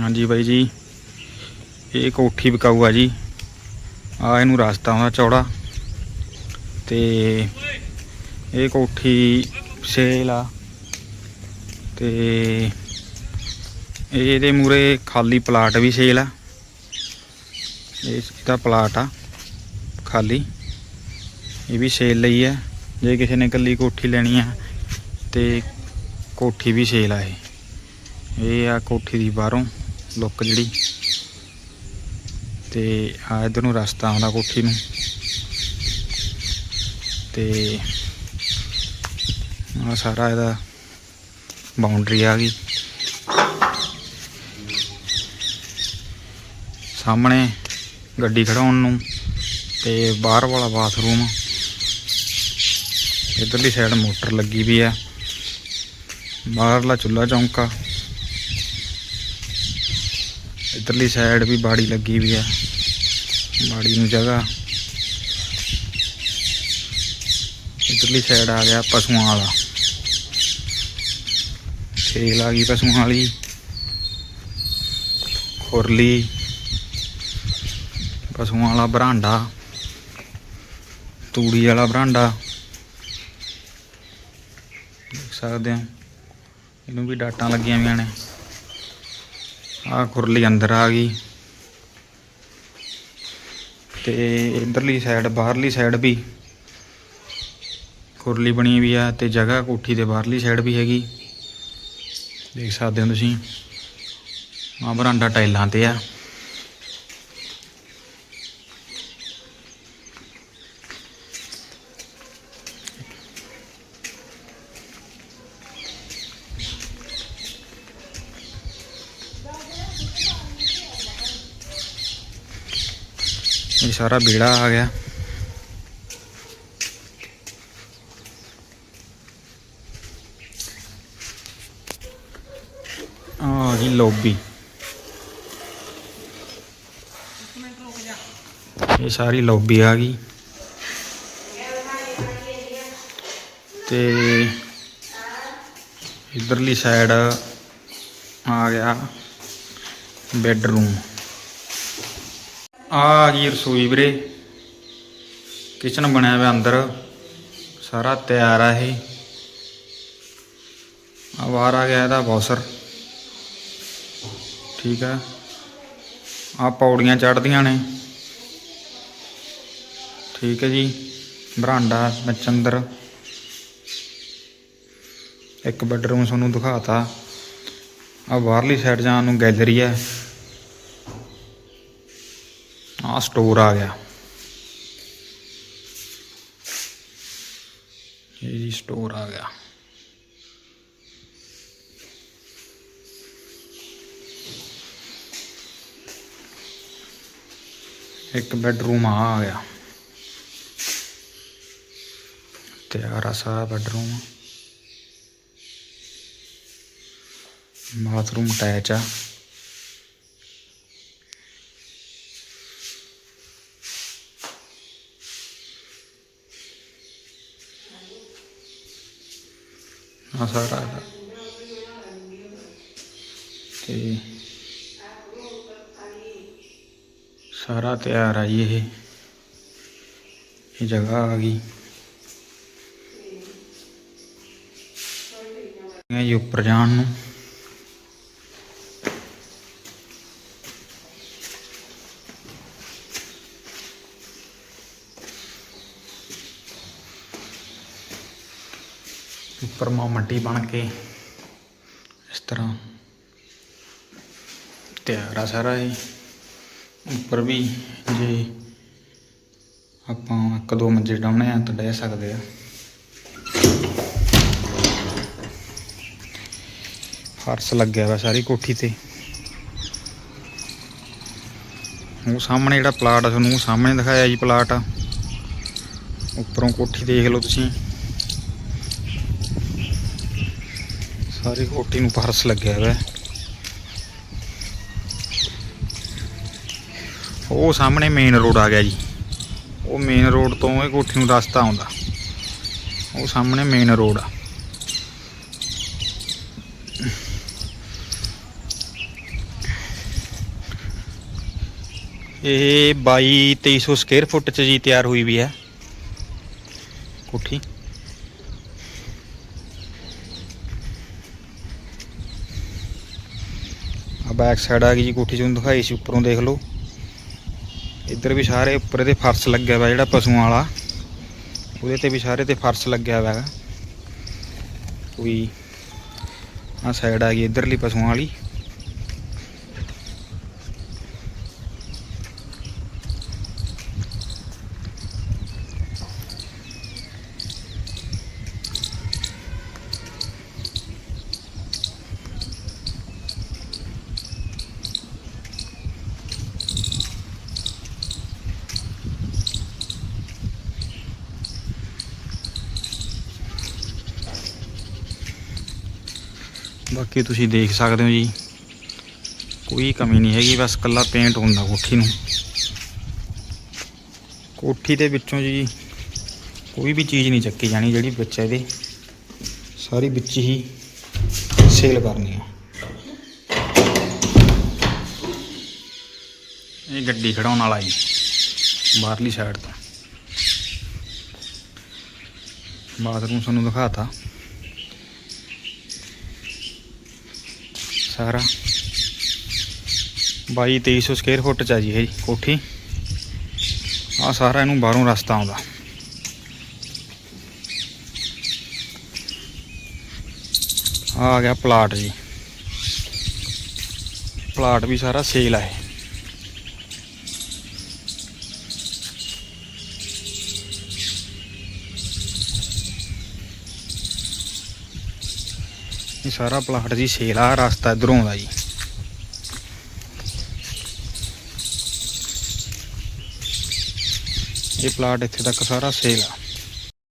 ਹਾਂਜੀ ਬਾਈ ਜੀ, ਇਹ ਕੋਠੀ ਵਿਕਾਊ ਆ ਜੀ। ਆ ਇਹਨੂੰ ਰਸਤਾ ਆਉਂਦਾ ਚੌੜਾ। ਤੇ ਇਹ ਕੋਠੀ ਸੇਲ ਆ। ਤੇ ਇਹਦੇ ਮੂਰੇ ਖਾਲੀ ਪਲਾਟ ਵੀ ਸੇਲ ਆ। ਇਹ ਇਹਦਾ ਪਲਾਟ ਆ, ਖਾਲੀ। ਇਹ ਵੀ ਸੇਲ ਲਈ ਆ। ਜੇ ਕਿਸੇ ਨੇ ਇਕੱਲੀ ਕੋਠੀ ਲੈਣੀ ਆ, ਤੇ ਕੋਠੀ ਵੀ ਸੇਲ ਆ ਇਹ। ਇਹ ਆ ਕੋਠੀ ਦੀ ਬਾਹਰੋਂ। ਲੁੱਕ ਜਿਹੜੀ। ਤੇ ਆ ਇਧਰ ਨੂੰ ਰਸਤਾ ਆਉਂਦਾ ਕੋਠੀ ਨੂੰ। ਤੇ ਆ ਸਾਰਾ ਇਹਦਾ ਬਾਉਂਡਰੀ ਆ ਗਈ। ਸਾਹਮਣੇ ਗੱਡੀ ਖੜਾਉਣ ਨੂੰ ਤੇ ਬਾਹਰ ਵਾਲਾ ਬਾਥਰੂਮ ਇਧਰਲੀ ਸਾਈਡ ਮੋਟਰ ਲੱਗੀ ਵੀ ਆ। ਬਾਹਰਲਾ ਚੁੱਲ੍ਹਾ ਚੌਂਕਾ। ਇਧਰਲੀ ਸਾਈਡ ਵੀ ਬਾੜੀ ਲੱਗੀ ਵੀ ਆ। ਬਾੜੀ ਨੂੰ ਜਗ੍ਹਾ। ਇਧਰਲੀ ਸਾਈਡ ਆ ਗਿਆ ਪਸ਼ੂਆਂ ਵਾਲਾ। ਛੇਲ ਆ ਗਈ ਪਸ਼ੂਆਂ ਵਾਲੀ। ਖੁਰਲੀ। ਪਸ਼ੂਆਂ ਵਾਲਾ ਬਰਾਂਡਾ। ਤੂੜੀ ਵਾਲਾ ਬਰਾਂਡਾ। ਦੇਖ ਸਕਦੇ ਹੋ। ਇਹਨੂੰ ਵੀ ਡਾਟਾਂ ਲੱਗੀਆਂ ਹੋਈਆਂ ਨੇ। ਆ ਖੁਰਲੀ ਅੰਦਰ ਆ ਗਈ। ਤੇ ਇਧਰਲੀ ਸਾਈਡ ਬਾਹਰਲੀ ਸਾਈਡ ਵੀ ਖੁਰਲੀ ਬਣੀ ਵੀ ਆ ਤੇ ਜਗ੍ਹਾ ਕੋਠੀ ਦੇ ਬਾਹਰਲੀ ਸਾਈਡ ਵੀ ਹੈਗੀ। ਦੇਖ ਸਕਦੇ ਹੋ ਤੁਸੀਂ। ਆ ਬਰਾਂਡਾ ਟਾਈਲਾਂ ਤੇ ਆ। ਇਹ ਸਾਰਾ ਬੇੜਾ ਆ ਗਿਆ। ਆ ਜੀ ਲੌਬੀ। ਇਹ ਸਾਰੀ ਲੌਬੀ ਆ ਗਈ। ਤੇ ਇਧਰਲੀ ਸਾਈਡ ਆ ਗਿਆ ਬੈਡਰੂਮ। ਆ ਜੀ ਰਸੋਈ ਵੀਰੇ। ਕਿਚਨ ਬਣਿਆ ਹੋਇਆ ਅੰਦਰ। ਸਾਰਾ ਤਿਆਰ ਆ ਇਹ। ਆ ਬਾਹਰ ਆ ਗਿਆ ਇਹਦਾ ਬੌਸਰ ਠੀਕ ਆ। ਆ ਪੌੜੀਆਂ ਚੜ੍ਹਦੀਆਂ ਨੇ। ਠੀਕ ਹੈ ਜੀ। ਬਰਾਂਡਾ ਵਿੱਚ ਅੰਦਰ ਇੱਕ ਬੈਡਰੂਮ ਤੁਹਾਨੂੰ ਦਿਖਾਤਾ। ਆ ਬਾਹਰਲੀ ਸਾਈਡ ਜਾਣ ਨੂੰ ਗੈਲਰੀ ਹੈ ਆ ਸਟੋਰ ਆ ਗਿਆ। ਇਹ ਜੀ ਸਟੋਰ ਆ ਗਿਆ। ਇੱਕ ਬੈਡਰੂਮ ਆ ਆ ਗਿਆ ਤਿਆਰ ਆ ਸਾਰਾ ਬੈਡਰੂਮ। ਬਾਥਰੂਮ ਅਟੈਚ ਆ। ਆ ਸਾਰਾ ਇਹਦਾ। ਤੇ ਸਾਰਾ ਤਿਆਰ ਆ ਜੀ ਇਹ ਇਹ ਜਗ੍ਹਾ ਆ ਗਈ ਇਹ ਉੱਪਰ ਜਾਣ ਮਾ ਮੱਟੀ ਬਣ ਕੇ ਇਸ ਤਰ੍ਹਾਂ ਤਿਆਰ ਆ ਸਾਰਾ ਇਹ। ਉੱਪਰ ਵੀ ਜੇ ਆਪਾਂ ਇੱਕ ਦੋ ਮੰਜੇ ਡਾਉਣੇ ਆ ਤਾਂ ਡਹਿ ਸਕਦੇ ਆ। ਫਰਸ਼ ਲੱਗਿਆ ਵਾ ਸਾਰੀ ਕੋਠੀ ਤੇ। ਉਹ ਸਾਹਮਣੇ ਜਿਹੜਾ ਪਲਾਟ ਆ, ਤੁਹਾਨੂੰ ਉਹ ਸਾਹਮਣੇ ਦਿਖਾਇਆ ਜੀ ਪਲਾਟ ਆ। ਉੱਪਰੋਂ ਕੋਠੀ ਦੇਖ ਲਓ ਤੁਸੀਂ। ਸਾਰੀ ਕੋਠੀ ਨੂੰ ਪਰਸ ਲੱਗਿਆ ਹੋਇਆ ਉਹ ਸਾਹਮਣੇ ਮੇਨ ਰੋਡ ਆ ਗਿਆ ਜੀ। ਉਹ ਮੇਨ ਰੋਡ ਤੋਂ ਇਹ ਕੋਠੀ ਨੂੰ ਰਸਤਾ ਆਉਂਦਾ। ਉਹ ਸਾਹਮਣੇ ਮੇਨ ਰੋਡ ਆ। ਇਹ 22 2300 ਸਕੁਅਰ ਫੁੱਟ ਚ ਜੀ ਤਿਆਰ ਹੋਈ ਵੀ ਹੈ। ਕੋਠੀ। ਬੈਕ ਸਾਈਡ ਆ ਗਈ ਜੀ, ਕੋਠੀ ਤੁਹਾਨੂੰ ਦਿਖਾਈ ਸੀ, ਉੱਪਰੋਂ ਦੇਖ ਲਓ। ਇੱਧਰ ਵੀ ਸਾਰੇ ਉੱਪਰ ਇਹਦੇ ਫਰਸ਼ ਲੱਗਿਆ ਹੋਇਆ ਜਿਹੜਾ ਪਸ਼ੂਆਂ ਵਾਲਾ। ਉਹਦੇ ਤੇ ਵੀ ਸਾਰੇ ਤੇ ਫਰਸ਼ ਲੱਗਿਆ ਹੋਇਆ ਹੈਗਾ ਕੋਈ ਆ ਸਾਈਡ ਆ ਗਈ, ਇੱਧਰਲੀ ਪਸ਼ੂਆਂ ਵਾਲੀ। ਬਾਕੀ ਤੁਸੀਂ ਦੇਖ ਸਕਦੇ ਹੋ ਜੀ। ਕੋਈ ਕਮੀ ਨਹੀਂ ਹੈਗੀ, ਬਸ ਕੱਲਾ ਪੇਂਟ ਹੁੰਦਾ ਕੋਠੀ ਨੂੰ। ਕੋਠੀ ਦੇ ਵਿੱਚੋਂ ਜੀ ਕੋਈ ਵੀ ਚੀਜ਼ ਨਹੀਂ ਚੱਕੀ ਜਾਣੀ, ਜਿਹੜੀ ਵਿੱਚ ਹੈ ਇਹਦੇ। ਸਾਰੀ ਵਿੱਚ ਹੀ ਸੇਲ ਕਰਨੀ ਆ। ਇਹ ਗੱਡੀ ਖੜਾਉਣ ਵਾਲਾ ਜੀ, ਬਾਹਰਲੀ ਸਾਈਡ ਤੋਂ। ਬਾਥਰੂਮ ਤੁਹਾਨੂੰ ਦਿਖਾਤਾ। ਸਾਰਾ। 22 2300 ਸਕੁਅਰ ਫੁੱਟ ਚ ਆ ਜੀ ਇਹ ਕੋਠੀ। ਆ ਸਾਰਾ ਇਹਨੂੰ ਬਾਹਰੋਂ ਰਸਤਾ ਆਉਂਦਾ। ਆ ਗਿਆ ਪਲਾਟ ਜੀ। ਪਲਾਟ ਵੀ ਸਾਰਾ ਸੇਲ ਆ ਇਹ। ਇਹ ਸਾਰਾ ਪਲਾਟ ਜੀ ਸੇਲ ਆ, ਰਸਤਾ ਇਧਰੋਂ ਆਉਂਦਾ ਜੀ। ਇਹ ਪਲਾਟ ਇੱਥੇ ਤੱਕ ਸਾਰਾ ਸੇਲ ਆ।